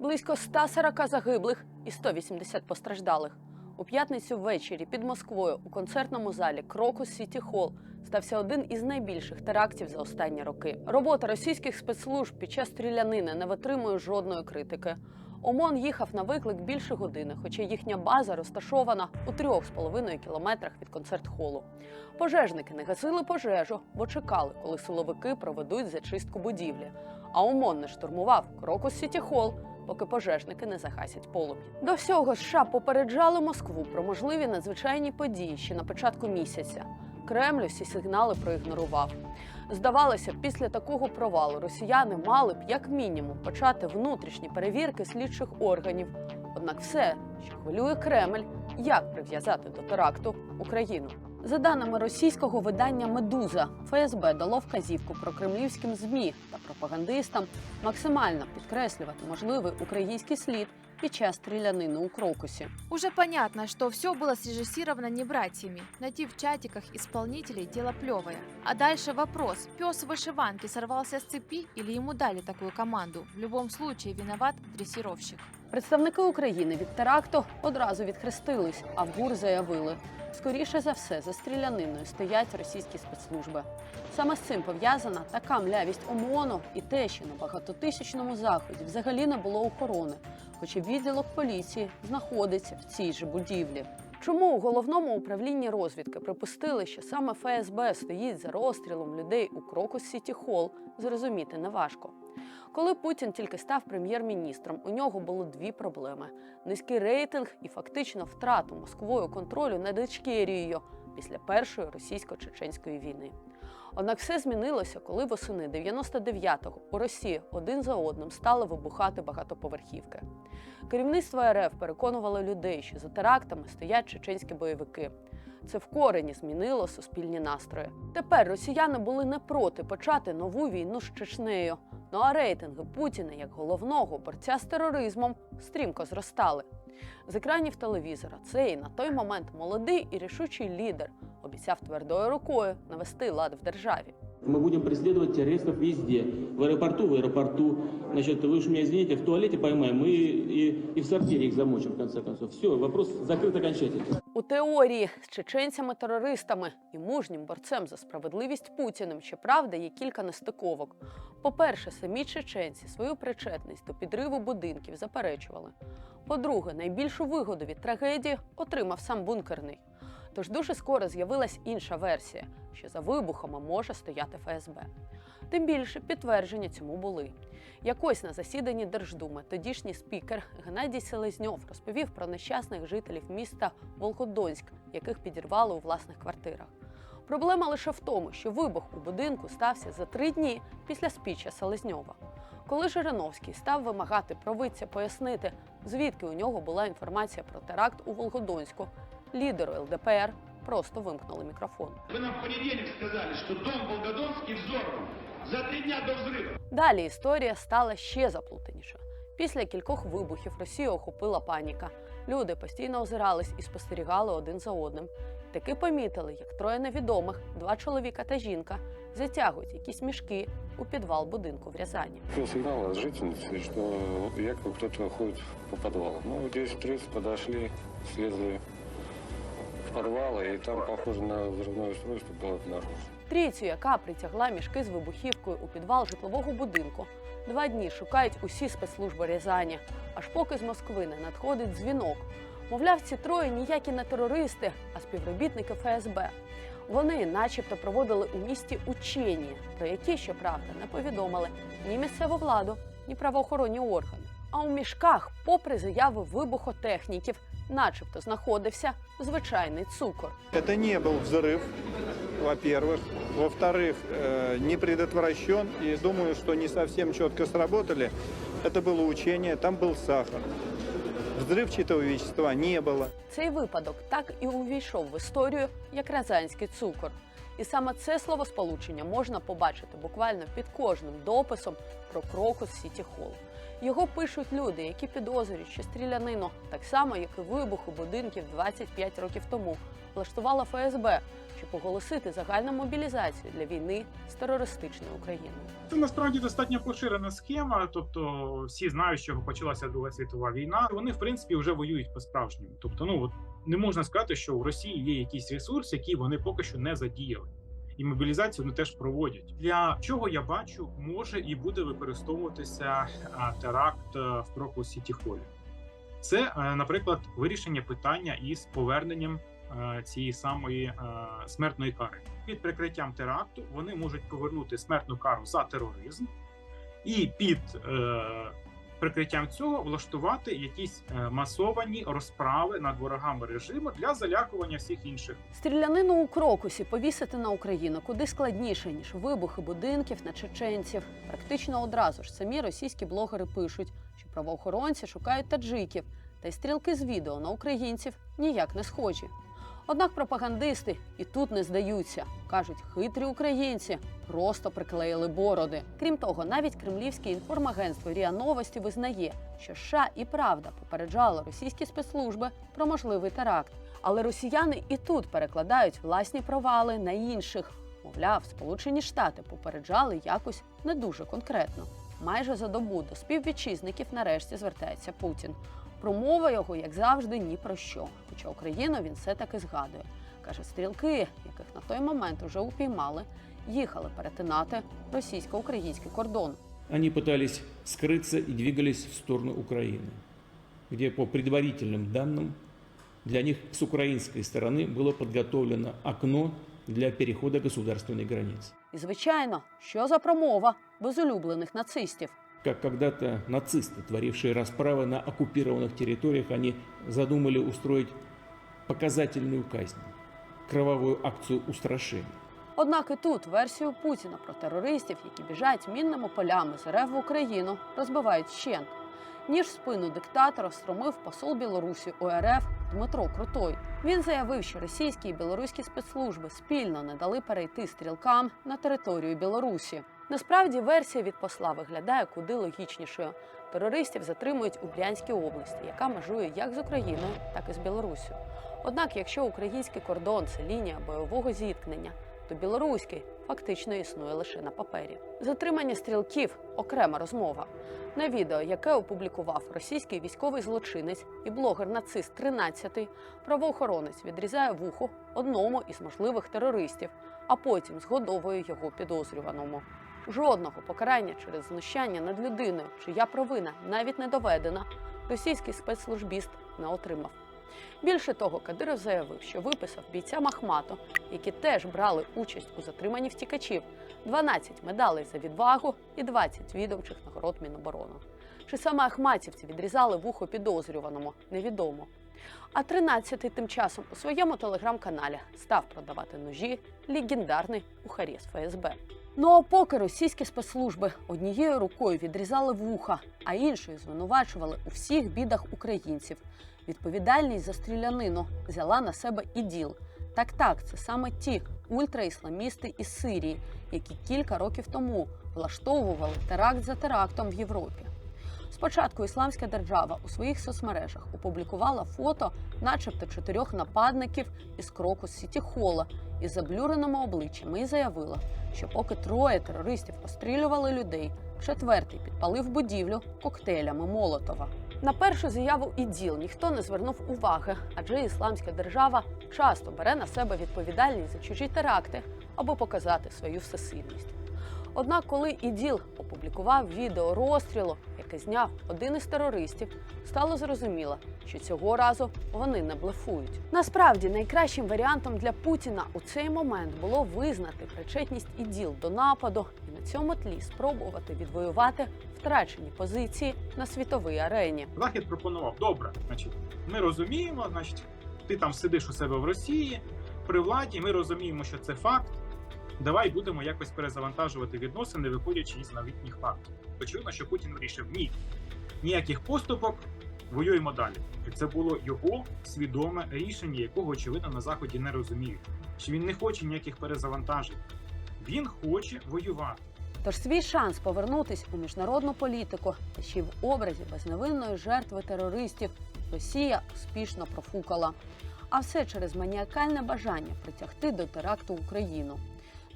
Близько 140 загиблих і 180 постраждалих. У п'ятницю ввечері під Москвою у концертному залі Крокус Сіті Холл стався один із найбільших терактів за останні роки. Робота російських спецслужб під час стрілянини не витримує жодної критики. ОМОН їхав на виклик більше години, хоча їхня база розташована у трьох з половиною кілометрах від концерт-холу. Пожежники не гасили пожежу, бо чекали, коли силовики проведуть зачистку будівлі. А ОМОН не штурмував Крокус Сіті Холл, поки пожежники не загасять полум'я. До всього США попереджали Москву про можливі надзвичайні події ще на початку місяця. Кремль всі сигнали проігнорував. Здавалося, після такого провалу росіяни мали б як мінімум почати внутрішні перевірки слідчих органів. Однак все, що хвилює Кремль, як прив'язати до теракту Україну. За даними російського видання Медуза, ФСБ дало вказівку про кремлівським змі та пропагандистам максимально підкреслювати можливий український слід під час стрілянини у Крокусі. Уже понятно, что все было срежиссировано не братьями. Найти в чатиках исполнителей – дело плевое. А дальше вопрос. Пес в вышиванке сорвался с цепи или ему дали такую команду? В любом случае виноват дрессировщик. Представники України від теракту одразу відхрестились, а в ГУР заявили: скоріше за все, за стріляниною стоять російські спецслужби. Саме з цим пов'язана така млявість ОМОНу і те, що на багатотисячному заході взагалі не було охорони, хоча відділок поліції знаходиться в цій же будівлі. Чому у головному управлінні розвідки припустили, що саме ФСБ стоїть за розстрілом людей у Крокус Сіті Холл, зрозуміти неважко. Коли Путін тільки став прем'єр-міністром, у нього було дві проблеми: низький рейтинг і фактично втрату Москвою контролю над Ічкерією після першої російсько-чеченської війни. Однак все змінилося, коли восени 99-го у Росії один за одним стали вибухати багатоповерхівки. Керівництво РФ переконувало людей, що за терактами стоять чеченські бойовики. Це в корені змінило суспільні настрої. Тепер росіяни були не проти почати нову війну з Чечнею. Ну а рейтинги Путіна як головного борця з тероризмом стрімко зростали. З екранів телевізора цей на той момент молодий і рішучий лідер обіцяв твердою рукою навести лад в державі. Мы будем преследовать террористов везде. В аэропорту, в аэропорту. Значит, вы уж меня извините, в туалете поймаем и, и, и в сортире их замочим, в конце концов. Все, вопрос закрыт окончательно. У теорії з чеченцями-терористами і мужнім борцем за справедливість Путіним, щоправда, є кілька нестиковок. По-перше, самі чеченці свою причетність до підриву будинків заперечували. По-друге, найбільшу вигоду від трагедії отримав сам бункерний. Тож дуже скоро з'явилась інша версія, що за вибухами може стояти ФСБ. Тим більше підтвердження цьому були. Якось на засіданні Держдуми тодішній спікер Геннадій Селезньов розповів про нещасних жителів міста Волкодонськ, яких підірвали у власних квартирах. Проблема лише в тому, що вибух у будинку стався за три дні після спіча Селезньова. Коли Жириновський став вимагати провидця пояснити, звідки у нього була інформація про теракт у Волгодонську, лідеру ЛДПР просто вимкнули мікрофон. Вы нам в понедельник сказали, что дом Волгодонский взорван за три дня до взрыва. Далі історія стала ще заплутаніша. Після кількох вибухів Росію охопила паніка. Люди постійно озирались і спостерігали один за одним. Таки помітили, як троє невідомих, два чоловіка та жінка, затягують якісь мішки у підвал будинку в Рязані. Был сигнал от жительницы, что якобы кто-то ходит по подвалу. Ну, в 10.30 подошли, слезли в подвал, и там, похоже на взрывное устройство, было обнаружено. Трійцю, яка притягла мішки з вибухівкою у підвал житлового будинку, два дні шукають усі спецслужби Рязані, аж поки з Москви не надходить дзвінок. Мовляв, ці троє ніякі не терористи, а співробітники ФСБ. Вони, начебто, проводили у місті учені, про які, щоправда, не повідомили ні місцеву владу, ні правоохоронні органи. А у мішках, попри заяви вибухотехніків, начебто знаходився звичайний цукор. Это не был взрыв, во-первых. Во-вторых, э, не предотвращен. И думаю, что не совсем четко сработали. Это было учение, там был сахар. Взрывчатого вещества не было. Цей випадок так і увійшов в історію як рязанський цукор. І саме це словосполучення можна побачити буквально під кожним дописом про крокус Сіті Холл. Його пишуть люди, які підозрюють, що стрілянину, так само як і вибуху будинків 25 років тому, влаштувала ФСБ, щоб оголосити загальну мобілізацію для війни з терористичною Україною. Це насправді достатньо поширена схема. Тобто, всі знають, чого почалася Друга світова війна. Вони в принципі вже воюють по справжньому. Тобто, ну от не можна сказати, що у Росії є якийсь ресурс, який вони поки що не задіяли. І мобілізацію вони теж проводять. Для чого я бачу, може і буде використовуватися теракт е, в Крокус Сіті Холі. Це, е, наприклад, вирішення питання із поверненням е, цієї самої смертної кари. Під прикриттям теракту вони можуть повернути смертну кару за тероризм, і під прикриттям цього влаштувати якісь е, масовані розправи над ворогами режиму для залякування всіх інших. Стрілянину у крокусі повісити на Україну куди складніше ніж вибухи будинків на чеченців. Практично одразу ж самі російські блогери пишуть, що правоохоронці шукають таджиків, та й стрілки з відео на українців ніяк не схожі. Однак пропагандисти і тут не здаються. кажуть, хитрі українці просто приклеїли бороди. Крім того, навіть кремлівське інформагентство Ріа Новості визнає, що США і правда попереджало російські спецслужби про можливий теракт. Але росіяни і тут перекладають власні провали на інших. Мовляв, Сполучені Штати попереджали якось не дуже конкретно. Майже за добу до співвітчизників нарешті звертається Путін. Промова його, як завжди, ні про що Хоча Україну він все таки згадує. Каже, стрілки, яких на той момент уже упіймали, їхали перетинати російсько-український кордон. Они пытались скрыться и двигались в сторону Украины, где по предварительным данным для них с украинской стороны было подготовлено окно для перехода государственной границы. І, звичайно, що за промова без улюблених нацистів. Как когда-то нацисты, творившие расправы на оккупированных территориях, они задумали устроить показательную казнь, кровавую акцию устрашения. Однак і тут версію Путіна про терористів, які біжать мінними полями з РФ в Україну, розбивають вщент. Ніж спину диктатора встромив посол Білорусі УРФ Дмитро Крутой. Він заявив, що російські і білоруські спецслужби спільно не дали перейти стрілкам на територію Білорусі. Насправді версія від посла виглядає куди логічнішою. Терористів затримують у Брянській області, яка межує як з Україною, так і з Білоруссю. Однак, якщо український кордон це лінія бойового зіткнення, то білоруський фактично існує лише на папері. Затримання стрілків окрема розмова. На відео, яке опублікував російський військовий злочинець і блогер нацист 13 правоохоронець відрізає вухо одному із можливих терористів, а потім згодовує його підозрюваному. Жодного покарання через знущання над людиною, чия провина навіть не доведена, російський спецслужбіст не отримав. Більше того, Кадиров заявив, що виписав бійцям Ахмату, які теж брали участь у затриманні втікачів, 12 медалей за відвагу і 20 відомчих нагород Міноборони. Чи саме ахматівці відрізали вухо підозрюваному, невідомо. А 13-й тим часом у своєму телеграм-каналі став продавати ножі легендарний ухарєс ФСБ. Ну а поки російські спецслужби однією рукою відрізали вуха, а іншою звинувачували у всіх бідах українців. Відповідальність за стрілянину взяла на себе іділ. Так, так, це саме ті ультраісламісти із Сирії, які кілька років тому влаштовували теракт за терактом в Європі. Спочатку ісламська держава у своїх соцмережах опублікувала фото, начебто чотирьох нападників із крокус Сіті Хола із заблюреними обличчями і заявила, що поки троє терористів розстрілювали людей, четвертий підпалив будівлю коктейлями Молотова. На першу заяву іділ ніхто не звернув уваги, адже ісламська держава часто бере на себе відповідальність за чужі теракти, аби показати свою всесильність. Однак, коли іділ опублікував відео розстрілу, яке зняв один із терористів, стало зрозуміло, що цього разу вони не блефують. Насправді, найкращим варіантом для Путіна у цей момент було визнати причетність іділ до нападу і на цьому тлі спробувати відвоювати втрачені позиції на світовій арені. Захід пропонував: добре, значить, ми розуміємо, значить, ти там сидиш у себе в Росії при владі. Ми розуміємо, що це факт. Давай будемо якось перезавантажувати відносини, виходячи із новітніх фактів. Очевидно, що Путін вирішив ні, ніяких поступок, воюємо далі. Це було його свідоме рішення, якого очевидно на заході не розуміють. що він не хоче ніяких перезавантажень. Він хоче воювати. Тож свій шанс повернутись у міжнародну політику ще й в образі безневинної жертви терористів Росія успішно профукала. А все через маніакальне бажання притягти до теракту Україну.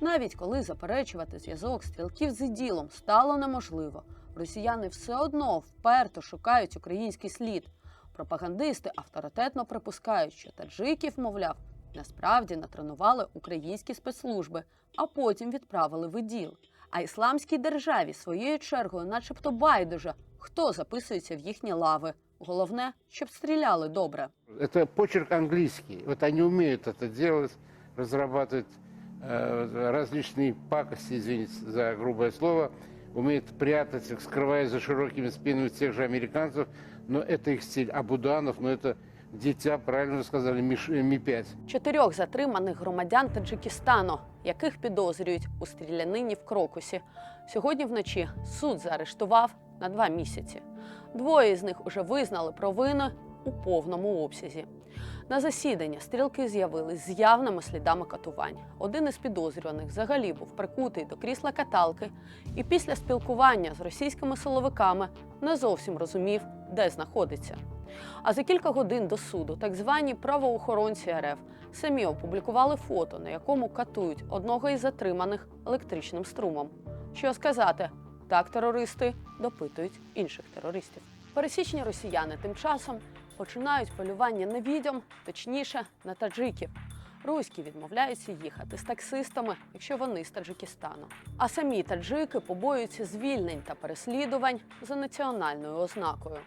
Навіть коли заперечувати зв'язок стрілків з іділом стало неможливо, росіяни все одно вперто шукають український слід. Пропагандисти авторитетно припускають, що таджиків, мовляв, насправді натренували українські спецслужби, а потім відправили в іділ. А ісламській державі своєю чергою, начебто байдуже, хто записується в їхні лави. Головне, щоб стріляли добре. Это почерк английский. Вот они умеют это делать, разрабатывать э, различные пакости, извините за грубое слово, умеют прятать их, скрывая за широкими спинами тех же американцев. Но это их стиль. А Буданов, ну это дитя, правильно вы сказали, Ми- Ми-5. Чотирьох затриманих громадян Таджикистану, яких підозрюють у стрілянині в Крокусі. Сьогодні вночі суд заарештував на два місяці. Двоє з них уже визнали провини у повному обсязі. На засідання стрілки з'явились з явними слідами катувань. Один із підозрюваних взагалі був прикутий до крісла каталки, і після спілкування з російськими силовиками не зовсім розумів, де знаходиться. А за кілька годин до суду так звані правоохоронці РФ самі опублікували фото, на якому катують одного із затриманих електричним струмом. Що сказати, так терористи допитують інших терористів. Пересічні росіяни тим часом починають полювання на відьом, точніше на таджиків. Руські відмовляються їхати з таксистами, якщо вони з Таджикистану. А самі таджики побоюються звільнень та переслідувань за національною ознакою.